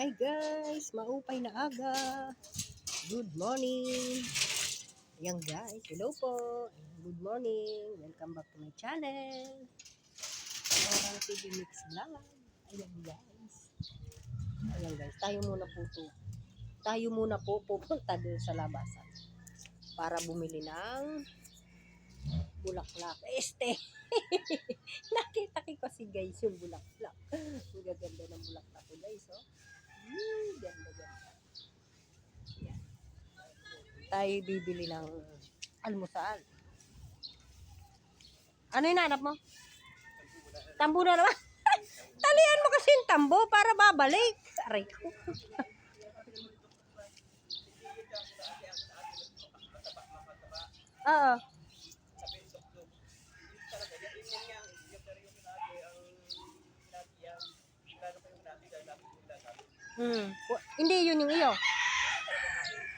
Hi guys, maupay na aga. Good morning. Ayan guys, hello po. Good morning. Welcome back to my channel. Orang TV Mix Vlog. Ayan guys. Ayan guys, tayo muna po to. Tayo muna po pupunta doon sa labasan para bumili ng bulaklak. Este. Nakita ko kasi guys yung bulaklak. Ang gaganda ng bulaklak ko guys, oh. Hmm. Tayo bibili ng almusal. Ano yung nanap mo? Tambo na naman. Talian mo kasi yung tambo para babalik. Aray ko. Oo. Hmm. Hindi, yun yung iyo.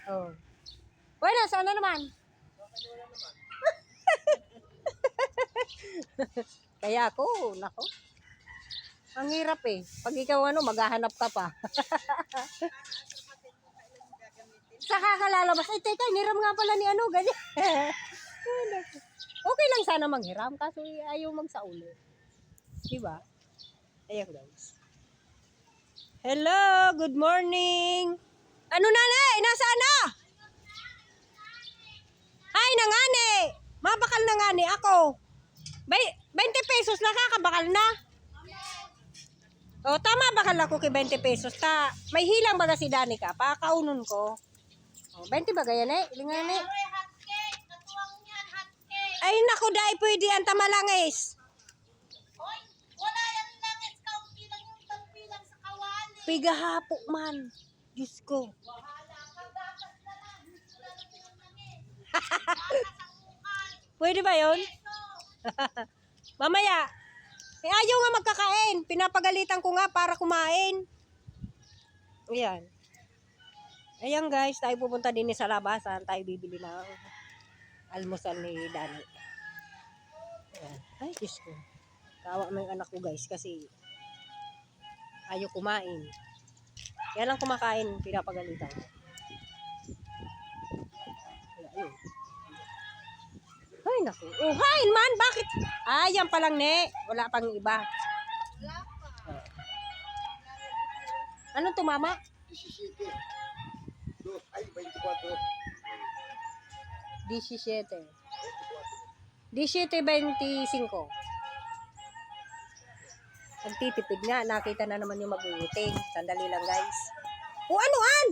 Oh. Bueno, sana naman. Kaya ako, nako. Ang hirap eh. Pag ikaw ano, maghahanap ka pa. Saka ka lalabas, ay teka, niram nga pala ni ano, ganyan. Okay lang sana manghiram, kaso ayaw magsauli. Diba? Ayan guys. Hello, good morning. Ano nanay? Nasaan na? Ay, nangani. Mabakal na ngani ako. Bay, 20 pesos na kakabakal na. O, tama bakal ako kay 20 pesos. Ta, may hilang baga si Danica. Pakaunon ko. O, 20 ba ganyan eh? Ilingan eh. Ay, naku, dahil pwede ang tamalangis. Pigahapo man. Diyos ko. Pwede ba yon? Mamaya. Eh, ayaw nga magkakain. Pinapagalitan ko nga para kumain. Ayan. Ayan guys, tayo pupunta din sa labasan. Tayo bibili ng almusal ni Dani. Ayan. Ay, Diyos ko. Kawa mo yung anak ko guys kasi ayaw kumain. Kaya lang kumakain, pinapagalitan. Ay, naku. Oh, hain man, bakit? Ah, yan pa lang, ne. Wala pang iba. Oh. Anong tumama? 17. Dos, ay, 24. 17. 17.25. Nagtitipid nga. Nakita na naman yung mag-uuting. Sandali lang, guys. O, ano-an?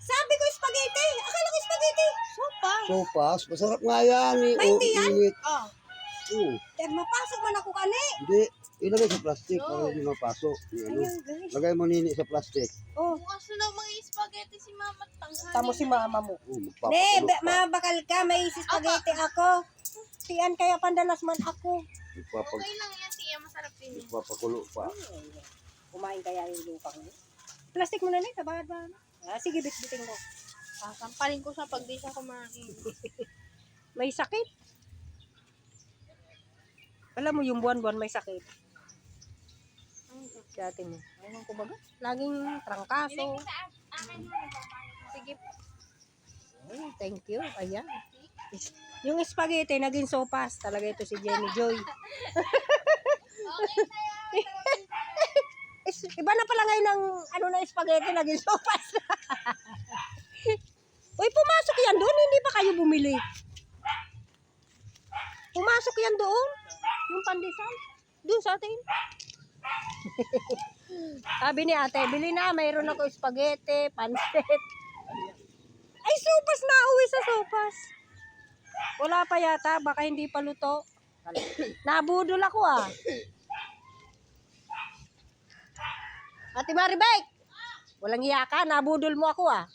Sabi ko spaghetti. Akala ko spaghetti. Sopa. Sopas, masarap nga yan. Eh. Ba, hindi yan? init. Oh. Oo. Dahil mapasok man ako kani. Hindi, ilagay sa plastic para hindi mapasok. Ano, Ayan, guys. lagay mo nini sa plastic. Oh, Bukas na lang mga spaghetti si mama at tanghali. tamo si mama mo. Oo, Ne, ba- pa. mabakal ka. May spaghetti ako. Tiyan kaya pandalas man ako. Magpapag, Okay lang yan, tiya. Masarap din yan. magpapakulo pa. Kumain kaya yung lupang niya. Plastic mo na rin, tabagad ba? Ah, sige, bitbitin ko. Sasampalin ko siya pag di siya kumain. May sakit. Alam mo, yung buwan-buwan may sakit. Si ate mo. Ayun. Laging trangkaso. Sige. Ay, thank you. Ayan. Yung spaghetti, naging sopas. Talaga ito si Jenny Joy. Iba na pala ngayon ng ano na spaghetti, naging sopas. Uy, pumasok yan doon. Hindi pa kayo bumili. Pumasok yan doon. Yung pandesal. Doon sa atin. Sabi ni ate, bili na. Mayroon ako spaghetti, pansit. Ay, sopas na. Uwi sa sopas. Wala pa yata. Baka hindi pa luto. Nabudol ako ah. Ate Maribek, walang iya ka. Nabudol mo ako ah.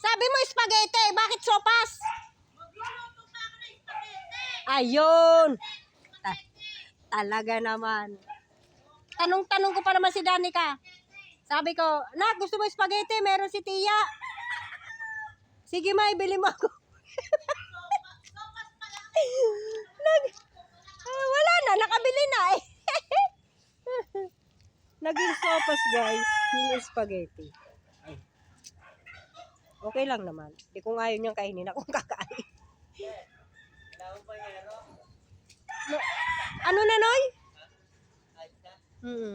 Sabi mo spaghetti. Bakit sopas? Ayun. Ta- talaga naman. Tanong-tanong ko pa naman si Danica. Sabi ko, Nak, gusto mo spaghetti? Meron si Tia. Sige, may bili mo ako. Nag, ah, wala na, nakabili na eh. Naging sopas, guys. Yung spaghetti. Ay. Okay lang naman. Hindi kung ayaw niyang kainin, akong kakain. Ma- ano na, Noy? Hmm.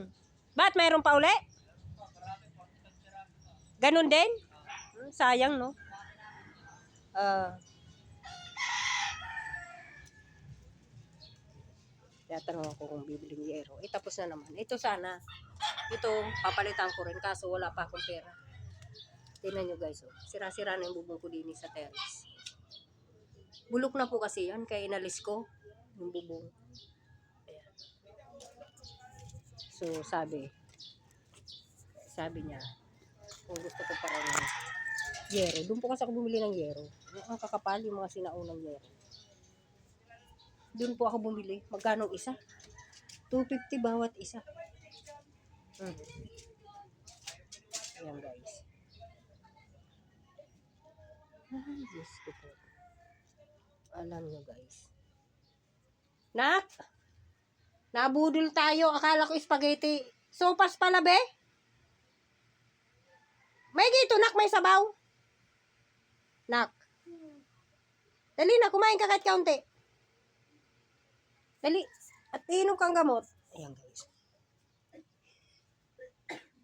Ba't mayroon pa uli? Ganun din? Hmm, Sayang, no? Ah. Tatanong ako kung bibiling yero. Eh, tapos na naman. Ito sana. Ito, papalitan ko rin. Kaso wala pa akong pera. Tingnan nyo guys. Oh. Sira-sira na yung bubong ko din sa terrace. Bulok na po kasi yan. Kaya inalis ko yung bubong. Ayan. So, sabi. Sabi niya, kung gusto ko pa rin yero. Doon po kasi ako bumili ng yero. Ang kakapal yung mga sinaunang yero. Doon po ako bumili. Magkano isa? 250 bawat isa. Hmm. Ayan guys. Ay, Diyos ko po. Alam nyo guys. Nak! Nabudol tayo. Akala ko spaghetti. Sopas pala be? May gito nak, may sabaw. Nak. Dali na, kumain ka kahit kaunti. Dali. At inom kang gamot. Ayan guys.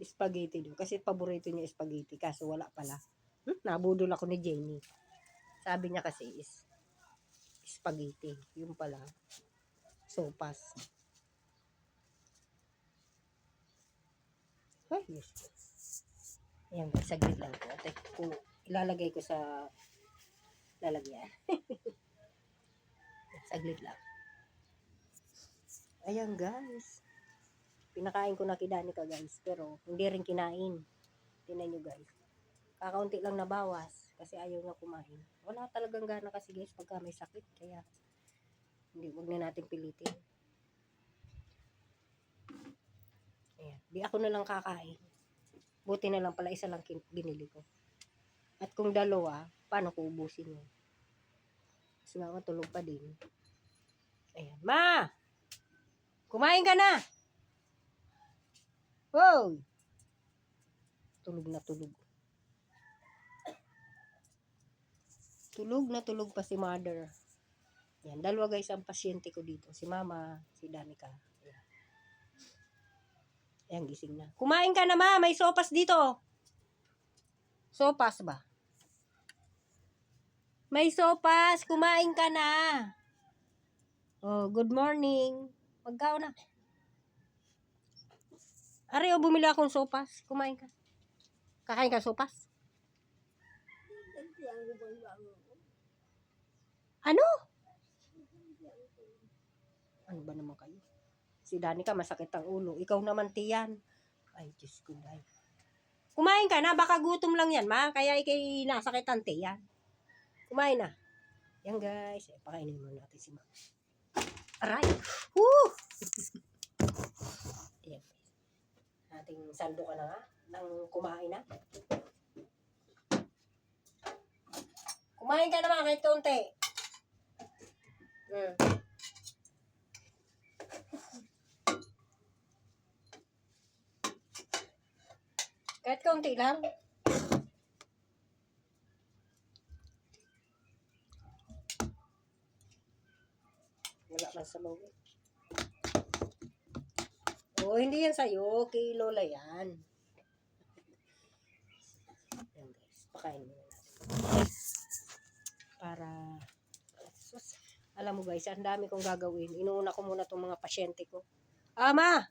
Spaghetti daw. Kasi paborito niya spaghetti. Kaso wala pala. Hmm? Nabudol ako ni Jenny. Sabi niya kasi is spaghetti. Yung pala. Sopas. Ay, yes. Ayan guys. Saglit lang po. At kung ilalagay ko sa lalagyan. Saglit lang. Ayan guys. Pinakain ko na kay Danica guys. Pero hindi rin kinain. Tingnan nyo guys. Kakaunti lang nabawas. Kasi ayaw niya kumain. Wala talagang gana kasi guys pagka may sakit. Kaya hindi, wag na natin pilitin. Ayan. Di ako na lang kakain. Buti na lang pala isa lang binili ko. At kung dalawa, paano ko ubusin yun? Si mama tulog pa din. Ayan. Ma! Kumain ka na! Wow! Tulog na tulog. Tulog na tulog pa si mother. Yan, dalawa guys ang pasyente ko dito. Si mama, si Danica. Ayan. Ayan, gising na. Kumain ka na ma, may sopas dito. Sopas ba? May sopas, kumain ka na. Oh, good morning. Magkao na. Ari, oh, bumili akong sopas. Kumain ka. Kakain ka sopas? Ano? Ano ba naman kayo? Si Danica masakit ang ulo. Ikaw naman tiyan. Ay, Diyos ko dahil. Kumain ka na. Baka gutom lang yan, ma. Kaya ikay nasakit ang tiyan. Kumain na. Yan guys. Pakainin mo natin si mama. Aray. Woo! Yan. Ating saldo ka na nga. Nang kumain na. Kumain ka naman kahit kaunti. Mm. Kahit kaunti lang. Wala man sa eh. Oh, hindi yan sa'yo. Kay Lola yan. Yan guys. Pakain mo na. Para, sus, alam mo guys, ang dami kong gagawin. Inuuna ko muna tong mga pasyente ko. Ama!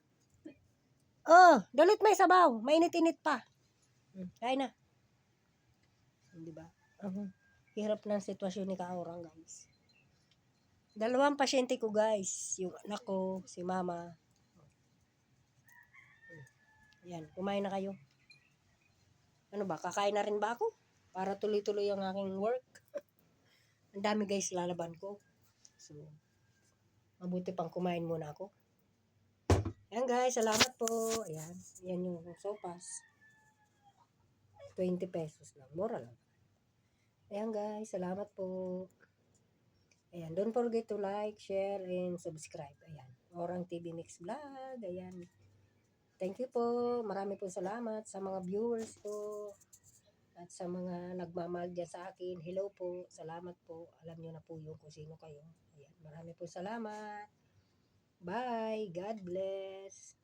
Oh, dalit may sabaw. Mainit-init pa. Hmm, kain na. Di ba? Uh-huh. Hirap ng sitwasyon ni Kaorang, guys. Dalawang pasyente ko, guys. Yung anak ko, si mama. Yan, kumain na kayo. Ano ba, kakain na rin ba ako? Para tuloy-tuloy ang aking work. ang dami guys lalaban ko. So, mabuti pang kumain muna ako. Ayan guys, salamat po. Ayan, yan yung sopas. 20 pesos lang. Mura lang. Ayan guys, salamat po. Ayan, don't forget to like, share, and subscribe. Ayan, Orang TV Mix Vlog. Ayan. Thank you po. Marami po salamat sa mga viewers ko at sa mga nagmamahal dyan sa akin. Hello po. Salamat po. Alam niyo na po yung kung sino kayo. Ayan. Marami po salamat. Bye. God bless.